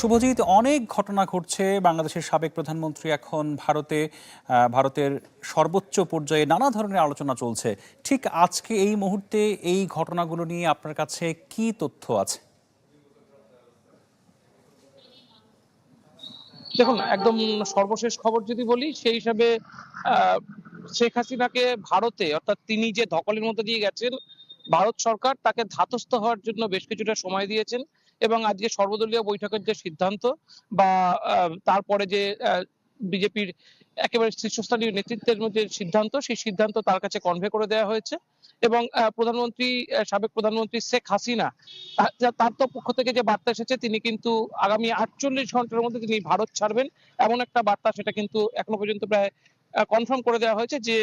শুভজিৎ, অনেক ঘটনা ঘটছে। বাংলাদেশের সাবেক প্রধানমন্ত্রী এখন ভারতে ভারতের সর্বোচ্চ পর্যায়ে নানা ধরনের আলোচনা চলছে। ঠিক আজকে এই মুহূর্তে এই ঘটনাগুলো নিয়ে আপনার কাছে কি তথ্য আছে? দেখুন, একদম সর্বশেষ খবর যদি বলি, সেই হিসাবে শেখ হাসিনাকে ভারতে, অর্থাৎ তিনি যে ধকলের মধ্যে দিয়ে গেছেন, ভারত সরকার তাকে ধাতস্থ হওয়ার জন্য বেশ কিছুটা সময় দিয়েছেন। এবং আজকে সর্বদলীয় বৈঠকের যে সিদ্ধান্ত বা তারপরে যে বিজেপির একেবারে শীর্ষস্থানীয় নেতৃত্বের মধ্যে সিদ্ধান্ত, সেই সিদ্ধান্ত তার কাছে কনভে করে দেওয়া হয়েছে এবং প্রধানমন্ত্রী সাবেক প্রধানমন্ত্রী শেখ হাসিনা তার তো পক্ষ থেকে যে বার্তা এসেছে তিনি কিন্তু আগামী আটচল্লিশ ঘণ্টার মধ্যে তিনি ভারত ছাড়বেন, এমন একটা বার্তা সেটা কিন্তু এখনও পর্যন্ত প্রায় কনফার্ম করে দেওয়া হয়েছে যে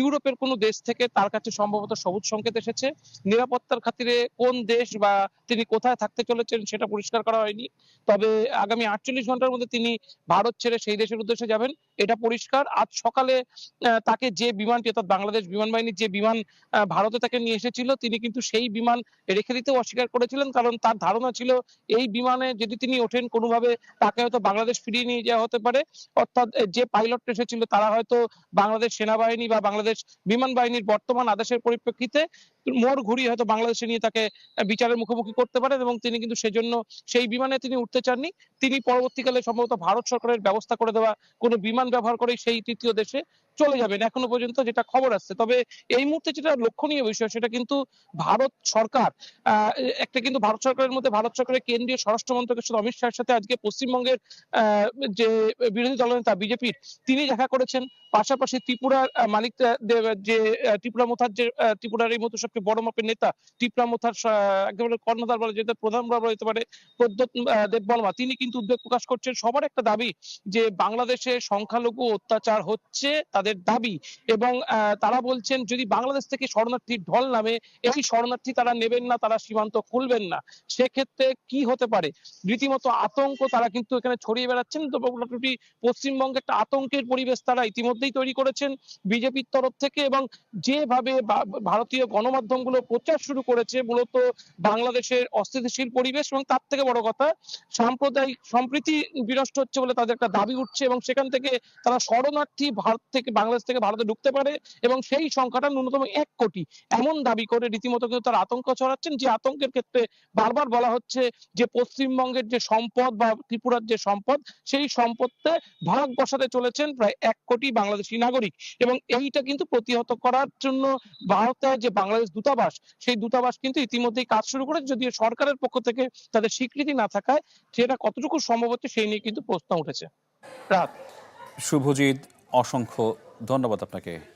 ইউরোপের কোনো দেশ থেকে তার কাছে সম্ভবত সবুজ সংকেত এসেছে। নিরাপত্তার খাতিরে কোন দেশ বা তিনি কোথায় থাকতে চলেছেন সেটা পরিষ্কার করা হয়নি। তবে আগামী আটচল্লিশ ঘণ্টার মধ্যে তিনি ভারত ছেড়ে সেই দেশের উদ্দেশ্যে যাবেন। এটা পরিষ্কার। আজ সকালে তাকে যে বিমানটি, অর্থাৎ বাংলাদেশ বিমান বাহিনীর যে বিমান ভারতে তাকে নিয়ে এসেছিল, তিনি কিন্তু সেই বিমান রেখে দিতেও অস্বীকার করেছিলেন। কারণ তার ধারণা ছিল, এই বিমানে যদি তিনি ওঠেন, কোনোভাবে তাকে হয়তো বাংলাদেশ ফিরিয়ে নিয়ে যাওয়া হতে পারে। অর্থাৎ যে পাইলট এসেছিল, তারা হয়তো বাংলাদেশ সেনাবাহিনী বা বাংলাদেশ বিমান বাহিনীর বর্তমান আদেশের পরিপ্রেক্ষিতে মোড় ঘুরিয়ে হয়তো বাংলাদেশে নিয়ে তাকে বিচারের মুখোমুখি করতে পারেন এবং তিনি কিন্তু সেজন্য সেই বিমানে তিনি উঠতে চাননি। তিনি পরবর্তীকালে সম্ভবত ভারত সরকারের ব্যবস্থা করে দেওয়া কোনো বিমান ব্যবহার করে সেই তৃতীয় দেশে চলে যাবেন এখনও পর্যন্ত যেটা খবর আসছে। তবে এই মুহূর্তে যেটা লক্ষণীয় বিষয় সেটা কিন্তু ভারত সরকার একটা কিন্তু ভারত সরকারের মধ্যে ভারত সরকারের কেন্দ্রীয় স্বরাষ্ট্র মন্ত্রকের সাথে অমিত শাহের সাথে আজকে পশ্চিমবঙ্গের যে বিরোধী দলনেতা বিজেপির, তিনি দেখা করেছেন। পাশাপাশি ত্রিপুরার মালিক যে ত্রিপুরা মোথার যে ত্রিপুরার এই মতো সবচেয়ে বড় মাপের নেতা ত্রিপুরা মোথার একেবারে কর্ণধার বলা যেতে প্রধান বলা যেতে পারে প্রদ্যোৎ আহ, দেব বর্মা তিনি কিন্তু উদ্বেগ প্রকাশ করছেন। সবার একটা দাবি যে বাংলাদেশে সংখ্যালঘু অত্যাচার হচ্ছে তাদের দাবি এবং তারা বলছেন যদি বাংলাদেশ থেকে শরণার্থীর ঢল নামে এই শরণার্থী তারা নেবেন না তারা সীমান্ত খুলবেন না। সেক্ষেত্রে কি হতে পারে? রীতিমতো আতঙ্ক তারা কিন্তু এখানে ছড়িয়ে বেড়াচ্ছেন। তো মোটামুটি পশ্চিমবঙ্গে একটা আতঙ্কের পরিবেশ তারা ইতিমধ্যেই তৈরি করেছেন বিজেপির তরফ থেকে এবং যেভাবে ভারতীয় গণমাধ্যমগুলো প্রচার শুরু করেছে মূলত বাংলাদেশের অস্থিতিশীল পরিবেশ এবং তার থেকে বড় কথা সাম্প্রদায়িক সম্প্রীতি বিনষ্ট হচ্ছে বলে তাদের একটা দাবি উঠছে এবং সেখান থেকে তারা শরণার্থী ভারত থেকে বাংলাদেশ থেকে ভারতে ঢুকতে পারে এবং সেই সংখ্যাটা ন্যূনতম এক কোটি। এমন দাবি করে রীতিমতো কিন্তু তারা আতঙ্ক ছড়াচ্ছেন যে আতঙ্কের ক্ষেত্রে বারবার বলা হচ্ছে যে পশ্চিমবঙ্গের যে সম্পদ বা ত্রিপুরার যে সম্পদ, সেই সম্পদে ভাগ বসাতে চলেছেন প্রায় এক কোটি বাংলাদেশি নাগরিক এবং এইটা কিন্তু প্রতিহত করার জন্য ভারতের যে বাংলাদেশ দূতাবাস, সেই দূতাবাস কিন্তু ইতিমধ্যেই কাজ শুরু করে, যদিও সরকারের পক্ষ থেকে তাদের স্বীকৃতি না থাকায় সেটা কতটুকু সম্ভব হচ্ছে সেই নিয়ে কিন্তু প্রশ্ন উঠেছে। রাত। শুভজিৎ, অসংখ্য ধন্যবাদ আপনাকে।